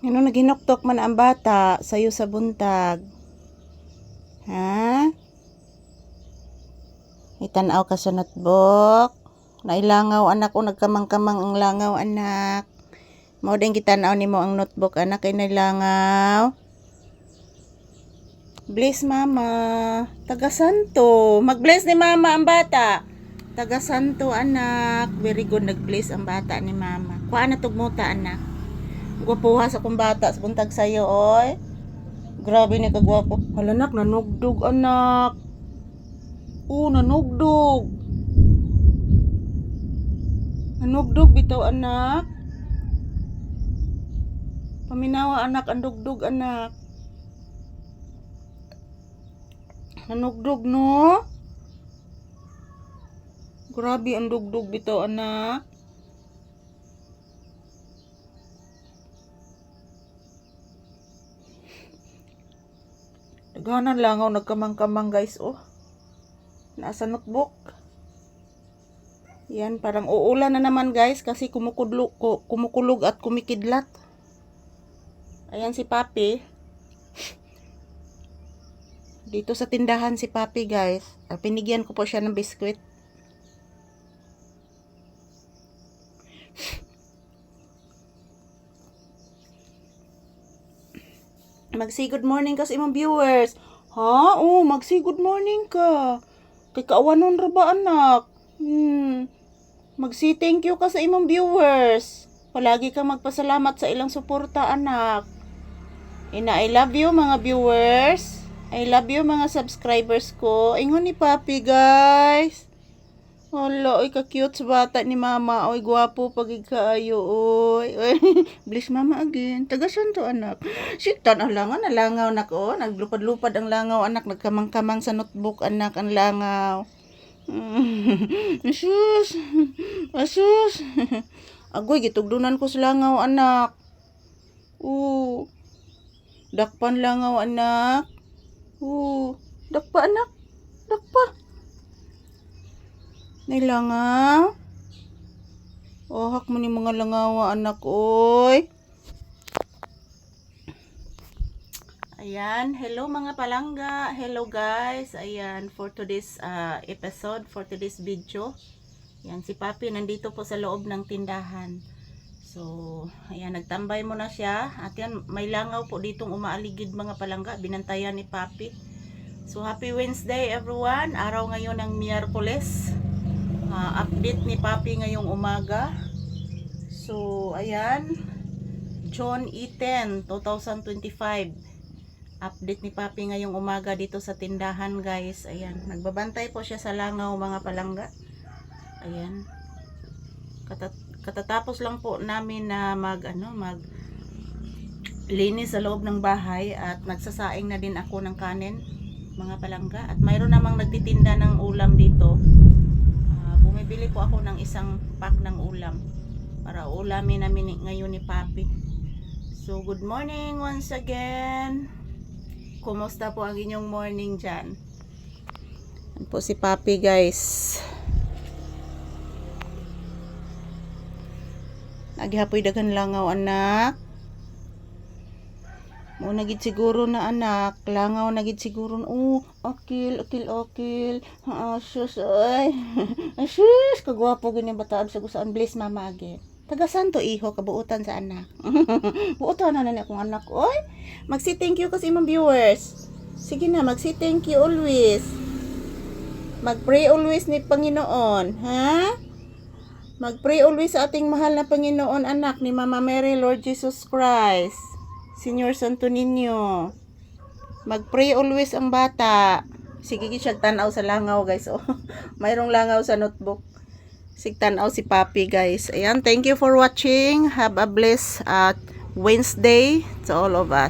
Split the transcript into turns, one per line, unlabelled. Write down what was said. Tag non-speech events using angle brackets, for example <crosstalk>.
Ano naginoktok man ang bata sa'yo sa buntag? Ha? Itanaw ka sa notebook. Nailangaw anak o nagkamang-kamang ang langaw anak. Mao din kitanaw nimo ang notebook anak kay nailangaw. Bless mama. Taga Santo. Mag-bless ni mama ang bata. Taga Santo anak. Very good nag-bless ang bata ni mama. Kuha na tugmuta anak. Gwapuha sa kong bata sa buntag sayo oy. Grabe ni kagwapo. Hala nak nanugdog anak. Oo, nanugdog. Nanugdog bitaw anak. Paminawa anak ang dugdog anak. Nanugdog no? Grabe ang dugdog bitaw anak. Naghanan langaw nagkamang-kamang guys oh. Nasa notebook. Yan, parang uulan na naman guys kasi kumukudlo, ku- kumukulog at kumikidlat. Ayan si Papi. Dito sa tindahan si Papi guys. Ah, Pinigyan ko po siya ng biskwit. Mag-say good morning ka sa imong viewers. Ha? Oo, mag-say good morning ka. Kay kaawanon ra ba anak? Hmm. Mag-say thank you ka sa imong viewers. Palagi kang magpasalamat sa ilang suporta anak. Ina, I love you mga viewers. I love you mga subscribers ko. Ingon ni Papi guys. Hala, oy ka-cute sa bata ni mama. Oy, gwapo pagig kaayo, oy. Oy, <laughs> Bless mama again. Taga saan to, anak? Siktan ang langaw, nalangaw, anak, oh. Naglupad-lupad ang langaw, anak. Nagkamang-kamang sa notebook, anak, ang langaw. <laughs> Asus. Asus. <laughs> Agoy, gitugdunan ko sa langaw, anak. Oo. Dakpan langaw, anak. Oo. Dakpa, anak. Dakpa. Nailangaw. Ohak mo ni mga langawa anak oy. Ayan, hello mga palangga. Hello guys. Ayan, for today's uh, episode, for today's video. Ayan, si Papi nandito po sa loob ng tindahan. So, ayan, nagtambay mo na siya. At yan, may langaw po ditong umaaligid mga palangga. Binantayan ni Papi. So, happy Wednesday everyone. Araw ngayon ng Miyerkules. Ah, update ni Papi ngayong umaga. So, ayan. John E10, 2025. Update ni Papi ngayong umaga dito sa tindahan, guys. Ayan. Nagbabantay po siya sa langaw, mga palangga. Ayan. Katat katatapos lang po namin na mag, ano, mag linis sa loob ng bahay at nagsasaing na din ako ng kanin, mga palangga. At mayroon namang nagtitinda ng ulam dito. Bumibili po ako ng isang pack ng ulam para ulamin namin ngayon ni Papi. So, good morning once again. Kumusta po ang inyong morning dyan? Yan po si Papi guys. Nagihapoy dagan langaw anak. Mo nagid siguro na anak, langaw nagid siguro. Oh, akil, akil, akil. Ah, sus, ay. Ay, <laughs> sus, kagwapo gini bata sa gusaan bless mama again. Taga santo iho kabuutan sa anak. <laughs> Buutan na na akong anak. Oy, magsi thank you kasi imong viewers. Sige na, magsi thank you always. Mag-pray always ni Panginoon, ha? Mag-pray always sa ating mahal na Panginoon anak ni Mama Mary, Lord Jesus Christ. Senior Santo Niño. Mag-pray always ang bata. Sige, siya tanaw sa langaw, guys. Oh, <laughs> mayroong langaw sa notebook. Sig tanaw si Papi, guys. Ayan, thank you for watching. Have a blessed uh, Wednesday to all of us.